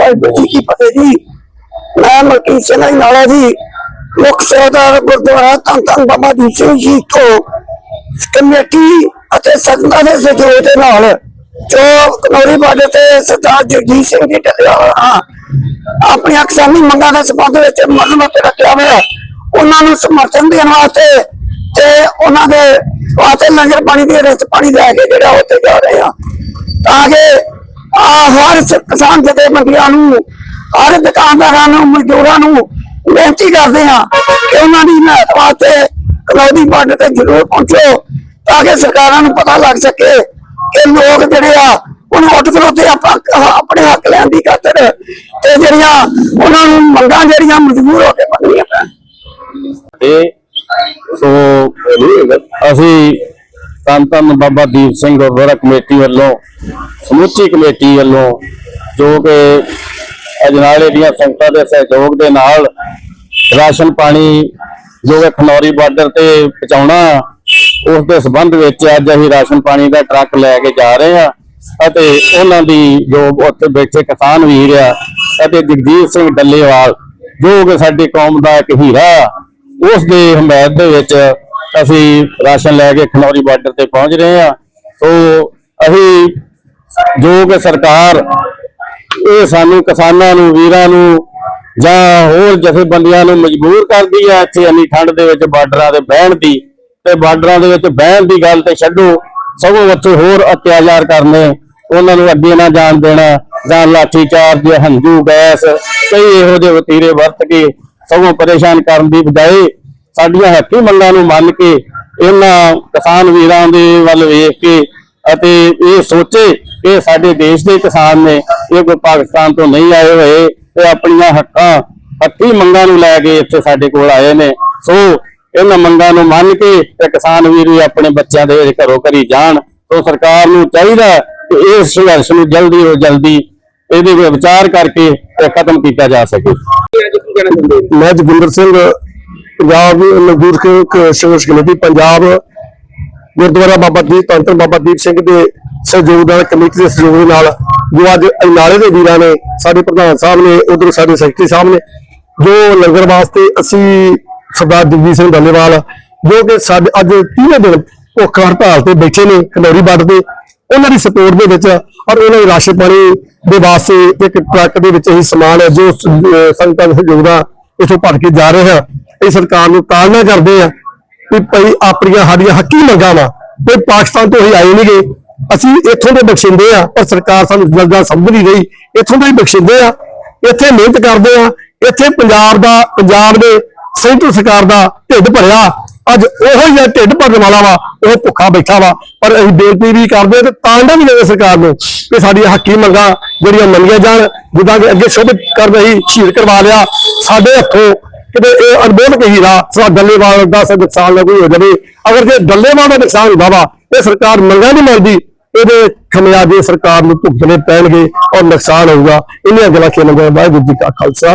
ਵਾਹਿਗੁਰੂ ਜੀ ਕੀ ਫਤਿਹ ਜੀ? ਮੈਂ ਮਲਕੀਤ ਸਿੰਘ ਨਾਲਾ ਜੀ ਮੁੱਖ ਸੇਵਾਦਾਰ ਗੁਰਦੁਆਰਾ ਧੰਨ ਧੰਨ ਬਾਬਾ ਦੀਪ ਸਿੰਘ ਜੀ ਤੋਂ। ਕਮੇਟੀ ਅਤੇ ਸੰਗਤਾਂ ਦੇ ਸਹਿਯੋਗ ਦੇ ਨਾਲ ਜੋ ਕਨੌਰੀ ਬਾਰਡਰ ਤੇ ਸਰਦਾਰ ਜਗਜੀਤ ਸਿੰਘ ਜੀ ਢੱਲਿਆ ਆਪਣੀਆਂ ਕਿਸਾਨੀ ਮੰਗਾਂ ਦੇ ਸੰਬੰਧ ਵਿੱਚ ਮਰਨ ਤੇ ਰੱਖਿਆ ਹੋਇਆ। ਉਹਨਾਂ ਨੂੰ ਸਮਰਥਨ ਦੇਣ ਵਾਸਤੇ ਤੇ ਉਹਨਾਂ ਦੇ ਵਾਸਤੇ ਲੰਗਰ ਪਾਣੀ ਦੀ ਰਸਤ ਪਾਣੀ ਲੈ ਕੇ ਜਿਹੜਾ ਉੱਥੇ ਜਾ ਰਹੇ ਆ ਤਾਂ ਕਿ ਆ ਹਰ ਕਿਸਾਨ ਜਥੇ ਮੰਡੀਆਂ ਨੂੰ, ਹਰ ਦੁਕਾਨਦਾਰਾਂ ਨੂੰ, ਮਜ਼ਦੂਰਾਂ ਨੂੰ ਬੇਨਤੀ ਕਰਦੇ ਆ ਕਿ ਉਹਨਾਂ ਦੀ ਮਦਦ ਵਾਸਤੇ ਕਲੌਦੀ ਬਾਰਡਰ ਤੇ ਜ਼ਰੂਰ ਪਹੁੰਚੋ ਤਾਂ ਕਿ ਸਰਕਾਰਾਂ ਨੂੰ ਪਤਾ ਲੱਗ ਸਕੇ ਕਿ ਲੋਕ ਜਿਹੜੇ ਆ ਉਹਨਾਂ ਉੱਠ ਖਲੋਤੇ ਆਪਾਂ ਆਪਣੇ ਹੱਕ ਲੈਣ ਦੀ ਖਾਤਰ ਤੇ ਜਿਹੜੀਆਂ ਉਹਨਾਂ ਨੂੰ ਮੰਗਾਂ ਜਿਹੜੀਆਂ ਮਜਬੂਰ ਹੋ ਕੇ ਮੰਗਣੀਆਂ ਤੇ ਸੋ, ਅਸੀਂ ਧੰਨ ਧੰਨ ਬਾਬਾ ਦੀਪ ਸਿੰਘ ਗੁਰਦੁਆਰਾ ਕਮੇਟੀ ਵੱਲੋਂ ਸਮੁੱਚੀ ਕਮੇਟੀ ਵੱਲੋਂ ਜੋ ਕਿ ਅਜਨਾਲੇ ਦੀਆਂ ਸੰਗਤਾਂ ਦੇ ਸਹਿਯੋਗ ਦੇ ਨਾਲ ਰਾਸ਼ਨ ਪਾਣੀ ਜੋ ਕਿ ਖਨੌਰੀ ਬਾਰਡਰ ਤੇ ਪਹੁੰਚਾਉਣਾ ਉਸ ਦੇ ਸੰਬੰਧ ਵਿੱਚ ਅੱਜ ਅਸੀਂ ਰਾਸ਼ਨ ਪਾਣੀ ਦਾ ਟਰੱਕ ਲੈ ਕੇ ਜਾ ਰਹੇ ਹਾਂ ਅਤੇ ਉਹਨਾਂ ਦੀ ਜੋ ਉੱਥੇ ਬੈਠੇ ਕਿਸਾਨ ਵੀਰ ਆ ਅਤੇ ਜਗਜੀਤ ਸਿੰਘ ਡੱਲੇਵਾਲ ਜੋ ਕਿ ਸਾਡੀ ਕੌਮ ਦਾ ਇੱਕ ਹੀਰਾ ਆ, ਉਸ ਦੇ ਹਮਾਇਤ ਦੇ ਵਿੱਚ ਅਸੀਂ ਰਾਸ਼ਨ ਲੈ ਕੇ ਖਨੌਰੀ ਬਾਰਡਰ ਤੇ ਪਹੁੰਚ ਰਹੇ ਹਾਂ। ਸੋ ਅਸੀਂ ਜੋ ਕਿ ਸਰਕਾਰ ਇਹ ਸਾਨੂੰ ਕਿਸਾਨਾਂ ਨੂੰ, ਵੀਰਾਂ ਨੂੰ ਜਾਂ ਹੋਰ ਜਥੇਬੰਦੀਆਂ ਨੂੰ ਮਜਬੂਰ ਕਰਦੀ ਹੈ, ਇੱਥੇ ਇੰਨੀ ਠੰਡ ਦੇ ਵਿੱਚ ਬਾਰਡਰਾਂ ਤੇ ਬਹਿਣ ਦੀ ਤੇ ਬਾਰਡਰਾਂ ਦੇ ਵਿੱਚ ਬਹਿਣ ਦੀ ਗੱਲ ਤੇ ਛੱਡੋ, ਸਗੋਂ ਉੱਥੇ ਹੋਰ ਅਤਿਆਚਾਰ ਕਰਨੇ, ਉਹਨਾਂ ਨੂੰ ਅੱਗੇ ਨਾ ਜਾਣ ਦੇਣਾ, ਜਾਂ ਲਾਠੀ ਚਾਰਜ, ਹੰਝੂ, ਗੈਸ, ਕਈ ਇਹੋ ਜਿਹੇ ਵਤੀਰੇ ਵਰਤ ਕੇ ਸਗੋਂ ਪਰੇਸ਼ਾਨ ਕਰਨ ਦੀ ਬਜਾਏ ਸਾਡੀਆਂ ਹੱਕੀ ਮੰਗਾਂ ਨੂੰ ਮੰਨ ਕੇ ਇਹਨਾਂ ਕਿਸਾਨ ਵੀਰਾਂ ਦੇ ਵੱਲ ਵੇਖ ਕੇ ਅਤੇ ਇਹ ਸੋਚੇ ਕਿ ਸਾਡੇ ਦੇਸ਼ ਦੇ ਕਿਸਾਨ ਨੇ ਇਹ ਕੋਈ ਪਾਕਿਸਤਾਨ ਤੋਂ ਨਹੀਂ ਆਏ ਹੋਏ ਤੇ ਆਪਣੀਆਂ ਹੱਕਾਂ ਹੱਕੀ ਮੰਗਾਂ ਨੂੰ ਲੈ ਕੇ ਇੱਥੇ ਸਾਡੇ ਕੋਲ ਆਏ ਨੇ। ਸੋ ਇਹਨਾਂ ਮੰਗਾਂ ਨੂੰ ਮੰਨ ਕੇ ਤੇ ਕਿਸਾਨ ਵੀਰ ਵੀ ਆਪਣੇ ਬੱਚਿਆਂ ਦੇ ਘਰੋਂ ਘਰੀ ਜਾਣ। ਸੋ ਸਰਕਾਰ ਨੂੰ ਚਾਹੀਦਾ ਕਿ ਇਸ ਸੰਘਰਸ਼ ਨੂੰ ਜਲਦੀ ਤੋਂ ਜਲਦੀ ਇਹਦੇ ਵਿਚਾਰ ਕਰਕੇ ਖਤਮ ਕੀਤਾ ਜਾ ਸਕੇ। ਮੈਂ ਜਗਿੰਦਰ ਸਿੰਘ ਪੰਜਾਬ ਮਜ਼ਦੂਰ ਸੰਘਰਸ਼ ਕਮੇਟੀ, ਪੰਜਾਬ ਗੁਰਦੁਆਰਾ ਬਾਬਾ ਦੀਪ ਤੰਤਰ ਬਾਬਾ ਦੀਪ ਸਿੰਘ ਦੇ ਸਹਿਯੋਗ ਨਾਲ, ਕਮੇਟੀ ਦੇ ਸਹਿਯੋਗ ਦੇ ਨਾਲ ਜੋ ਅੱਜ ਅਜਨਾਲੇ ਦੇ ਵੀਰਾਂ ਨੇ, ਸਾਡੇ ਪ੍ਰਧਾਨ ਸਾਹਿਬ ਨੇ, ਉਧਰ ਸਾਡੇ ਸੈਕਟਰੀ ਸਾਹਿਬ ਨੇ, ਜੋ ਲੰਗਰ ਵਾਸਤੇ ਅਸੀਂ ਸਰਦਾਰ ਜਗਜੀਤ ਸਿੰਘ ਡੱਲੇਵਾਲ, ਜੋ ਕਿ ਸਾਡੇ ਅੱਜ 30 ਦਿਨ ਭੁੱਖ ਹੜਤਾਲ ਤੇ ਬੈਠੇ ਨੇ ਖਨੌਰੀ ਬਾਰਡਰ ਦੇ ਉਹਨਾਂ ਦੀ ਸਪੋਰਟ ਦੇ ਵਿੱਚ ਔਰ ਉਹਨਾਂ ਦੇ ਰਾਸ਼ਨ ਪਾਣੀ ਦੇ ਵਾਸਤੇ ਇੱਕ ਟਰੱਕ ਦੇ ਵਿੱਚ ਅਸੀਂ ਸਮਾਨ ਹੈ ਜੋ ਸੰਗਤਾਂ ਦੇ ਸਹਿਯੋਗ ਨਾਲ ਇਥੋਂ ਭਰ ਕੇ ਜਾ ਰਹੇ ਹਾਂ। ਇਹ ਸਰਕਾਰ ਨੂੰ ਤਾਲਨਾ ਕਰਦੇ ਆ ਵੀ ਭਈ ਆਪਣੀਆਂ ਸਾਡੀਆਂ ਹੱਕੀ ਮੰਗਾਂ ਵਾ। ਕੋਈ ਪਾਕਿਸਤਾਨ ਤੋਂ ਹੀ ਆਏ ਨਹੀਂਗੇ। ਅਸੀਂ ਇੱਥੋਂ ਦੇ ਬਖਸ਼ਿੰਦੇ ਆ, ਪਰ ਸਰਕਾਰ ਸਾਨੂੰ ਗੱਲਾਂ ਸਮਝ ਨਹੀਂ ਰਹੀ। ਇੱਥੋਂ ਦੇ ਹੀ ਬਖਸ਼ਿੰਦੇ ਆ। ਇੱਥੇ ਮਿਹਨਤ ਕਰਦੇ ਆ। ਇੱਥੇ ਪੰਜਾਬ ਦਾ, ਪੰਜਾਬ ਦੇ ਸੈਂਟਰ ਸਰਕਾਰ ਦਾ ਢਿੱਡ ਭਰਿਆ। ਅੱਜ ਉਹੋ ਜਿਹਾ ਢਿੱਡ ਭਰਨ ਵਾਲਾ ਵਾ, ਉਹ ਭੁੱਖਾ ਬੈਠਾ ਵਾ। ਪਰ ਅਸੀਂ ਬੇਨਤੀ ਵੀ ਕਰਦੇ ਆ ਤੇ ਤਾਂਡਾ ਵੀ ਦੇ ਸਰਕਾਰ ਨੂੰ ਕਿ ਸਾਡੀਆਂ ਹੱਕੀ ਮੰਗਾਂ ਜਿਹੜੀਆਂ ਮੰਗੀਆਂ ਜਾਣ, ਜਿੱਦਾਂ ਕਿ ਅੱਗੇ ਸ਼ੋਭਿਤ ਕਰ ਰਹੀ, ਸ਼ਹੀਦ ਕਰਵਾ ਲਿਆ, ਸਾਡੇ ਹੱਥੋਂ ਕਿਤੇ ਇਹ ਅਨਮੋਲ ਕੇ ਹੀਰਾ ਸਵਾ ਡੱਲੇਵਾਲ ਦਾ ਸੇ ਨੁਕਸਾਨ ਨਾ ਕੋਈ ਹੋ ਜਾਵੇ। ਅਗਰ ਜੇ ਡੱਲੇਵਾਲ ਦਾ ਨੁਕਸਾਨ ਹੁੰਦਾ ਵਾ, ਇਹ ਸਰਕਾਰ ਮੰਗਾਂ ਨਹੀਂ ਮੰਨਦੀ, ਇਹਦੇ ਖਮਿਆਜੇ ਸਰਕਾਰ ਨੂੰ ਭੁਗਤਣੇ ਪੈਣਗੇ ਔਰ ਨੁਕਸਾਨ ਹੋਊਗਾ। ਇੰਨੀਆਂ ਗੱਲਾਂ ਖੇਲਣ ਵਾਹਿਗੁਰੂ ਜੀ ਕਾ ਖਾਲਸਾ।